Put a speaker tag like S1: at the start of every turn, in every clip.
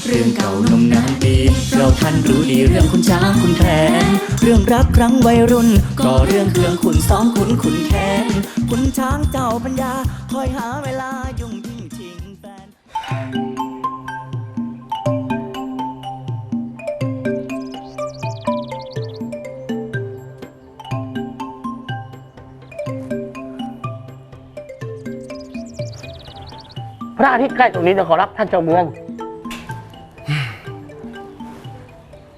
S1: เรื่องเก่านมนานปีเราท่านรู้ดีเรื่องคุณช้างคุณแผนเรื่องรักครั้งวัยรุ่น ก็เรื่องเครื่องคุณซ้อมคุณคุณแค้นคุณช้างเจ้าปัญญา คอยหาเวลายุ่งยิ่งชิงแฟน
S2: พระอาทิตย์ใกล้ตรงนี้นะขอรับท่านเจ้าเมือง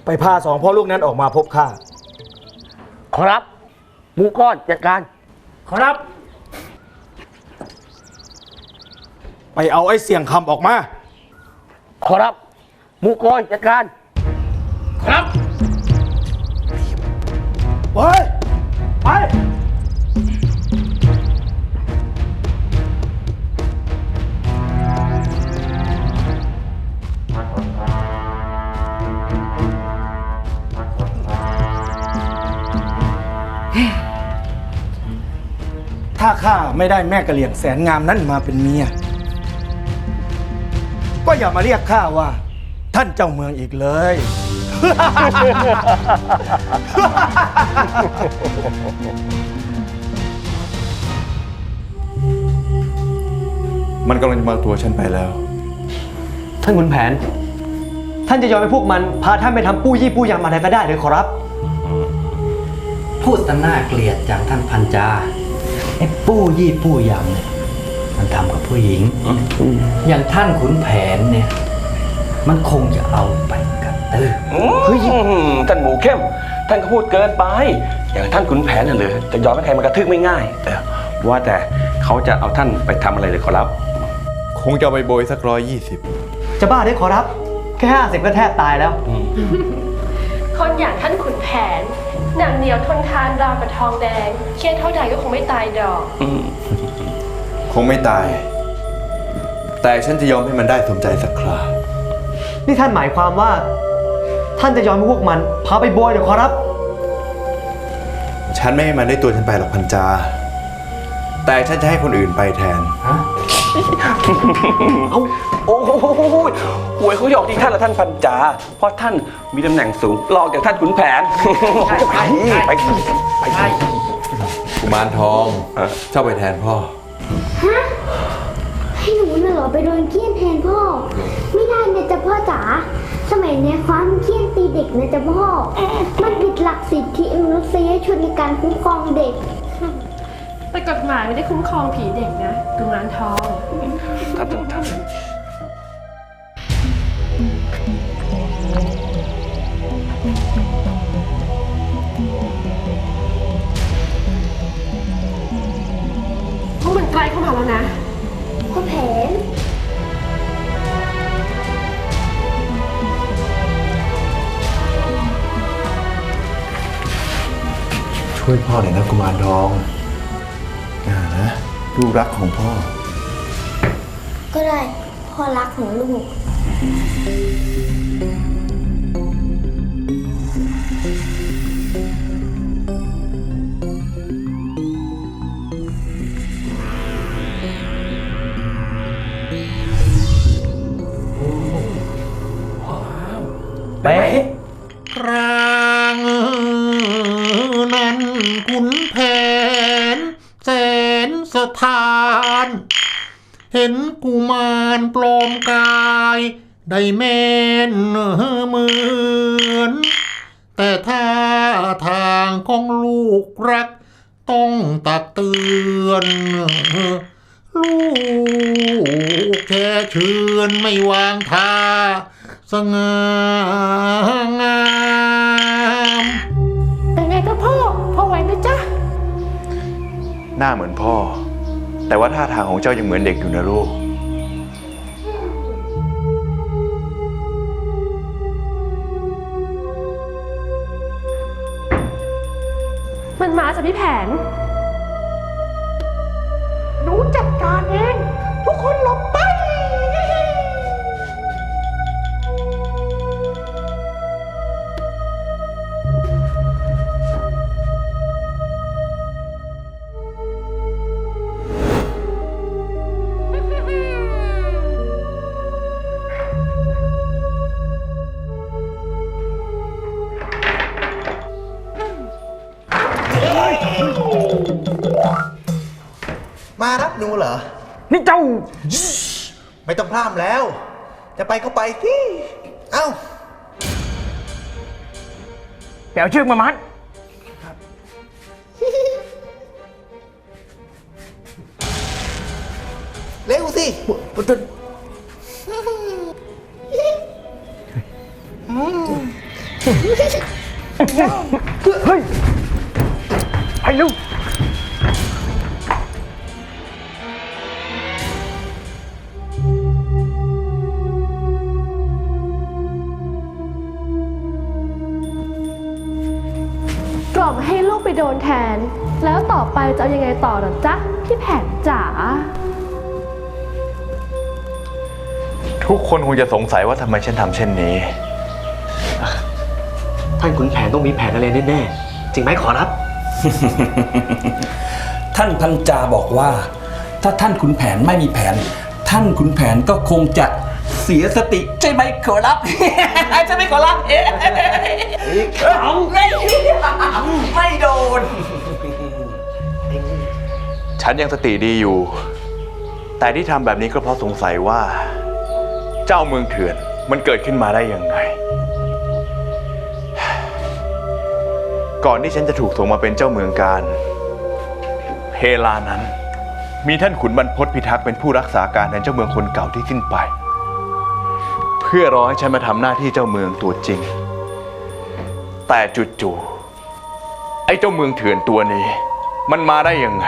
S3: ไปพาสองพ่อลูกนั้นออกมาพบข้า
S2: ขอรับหมูก้อนจัดการ
S3: ขอรับ ไปเอาไอ้เสียงคำออกมา
S2: ขอรับหมูก้อนจัดการ
S3: ครับ ถ้าข้าไม่ได้แม่กะเหลี่ยงแสนงามนั่นมาเป็นเมีย ก็อย่ามาเรียกข้าว่า ท่านเจ้าเมืองอีกเลย
S4: มันกำลังจะมาเอาตัวฉันไปแล้ว
S5: ท่านขุนแผน ท่านจะยอมให้พวกมันพาท่านไปทำปู้ยี่ปู้ยำอะไรก็ได้เลยขอรับ
S6: พูดตะน่าเกลียดจากท่านพันจา ไอ้ปู้ยี่ปู้ยำเนี่ยมันทำกับผู้หญิง อย่างท่านขุนแผนเนี่ย มันคงจะเอาไปกระตือ
S7: เฮ้ยท่านหมูเข้ม ท่านก็พูดเกินไป อย่างท่านขุนแผนน่ะเลยจะยอมให้ใครมากระทึกไม่ง่ายเออว่าแต่เขาจะเอาท่านไปทำอะไรเลยขอรับ
S4: คงจะเอาไปโบยสักร้อยยี่สิบ
S5: จะบ้าได้ขอรับ แค่ห้าสิบก็แทบตายแล้ว
S8: คนอย่างท่านขุนแผนหนังเหนียวทนทานราวกับทองแดงเครียดเท่าใดก็คงไม่ตายดอก
S4: คงไม่ตาย แต่ฉันจะยอมให้มันได้สมใจสักครา
S5: นี่ท่านหมายความว่า ท่านจะยอมให้พวกมันพาไปโบยเดี๋ยวขอรับ
S4: ฉันไม่ให้มันได้ตัวฉันไปหรอกพันจา แต่ฉันจะให้คนอื่นไปแทน
S7: เอาโอ้โหหวยเขาหยอกที่ท่านละท่านพันจาเพราะท่านมีตำแหน่งสูงรองจากท่านขุนแผนไปไปไป
S4: กุมารทอง
S7: ฮะ
S4: ชอบไปแทนพ่อ
S9: ให้หนูน่ะเหรอไปโดนเคี่ยนแทนพ่อ ไม่ได้นะจ๊ะพ่อจ๋าสมัยนี้ความเคี่ยนตีเด็กนะจ๊ะพ่อ มันผิดหลักสิทธิมนุษยชนในการคุ้มครองเด็ก
S8: แต่กฎหมายไม่ได้คุ้มครองผีเด็กนะกุมารทอง
S7: ท่านท่าน
S8: พวกมันใกล้เข้ามาแล้วนะ
S9: พ่อแผน
S4: ช่วยพ่อหน่อยนะกุมารทอง นะลูกรักของพ่อ
S9: ก็ได้พ่อรักของลูก
S3: สถาน เห็นกุมารปลอมกาย ได้แม่นเหมือน แต่ท่าทางของลูกรัก ต้องตักเตือน ลูกแค่เชือนไม่วางท่าสง่างาม
S8: ห
S4: น้าเหมือนพ่อ แต่ว่าท่าทางของเจ้ายังเหมือนเด็กอยู่นะลูก
S8: มันมาจากพี่แผน
S3: หนูจัดการเอง ทุกคนหลบ นูเหรอ
S2: นี่เจ้า
S3: ไม่ต้องพร่ำแล้ว จะไปก็ไปสิเอ้า
S2: แปลเชือกมามัด
S3: เร็วสิ
S2: เฮ้ยไปเร็ว
S8: ก โดนแทน แล้วต่อไปจะเอายังไงต่อหรอจ๊ะพี่แผนจ๋า
S4: ทุกคนคงจะสงสัยว่าทำไมฉันทำเช่นนี้
S5: ท่านขุนแผนต้องมีแผนอะไรแน่ๆ จริงไหมขอรับ
S6: ท่านพันจาบอกว่า ถ้าท่านขุนแผนไม่มีแผน ท่านขุนแผนก็คงจะ เสียสติใช่ไหมขอรับใช่ไหมขอรับเอ๊ะเอาไม่ไม่โดน
S4: ฉันยังสติดีอยู่ แต่ที่ทำแบบนี้ก็เพราะสงสัยว่า เจ้าเมืองเถื่อนมันเกิดขึ้นมาได้ยังไง ก่อนที่ฉันจะถูกส่งมาเป็นเจ้าเมืองการเฮลานั้น มีท่านขุนบรรพตพิทักษ์เป็นผู้รักษาการแทนเจ้าเมืองคนเก่าที่สิ้นไป เพื่อรอให้ฉันมาทำหน้าที่เจ้าเมืองตัวจริง แต่จู่ๆไอ้เจ้าเมืองเถื่อนตัวนี้ มันมาได้ยังไง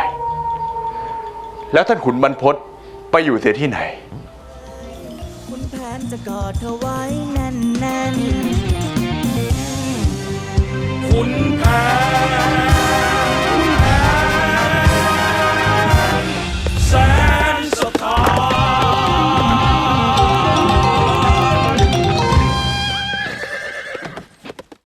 S4: แล้วท่านขุนบรรพตไปอยู่เสียที่ไหน
S1: คุณแผนจะกอดเธอไว้แน่นๆคุณแผน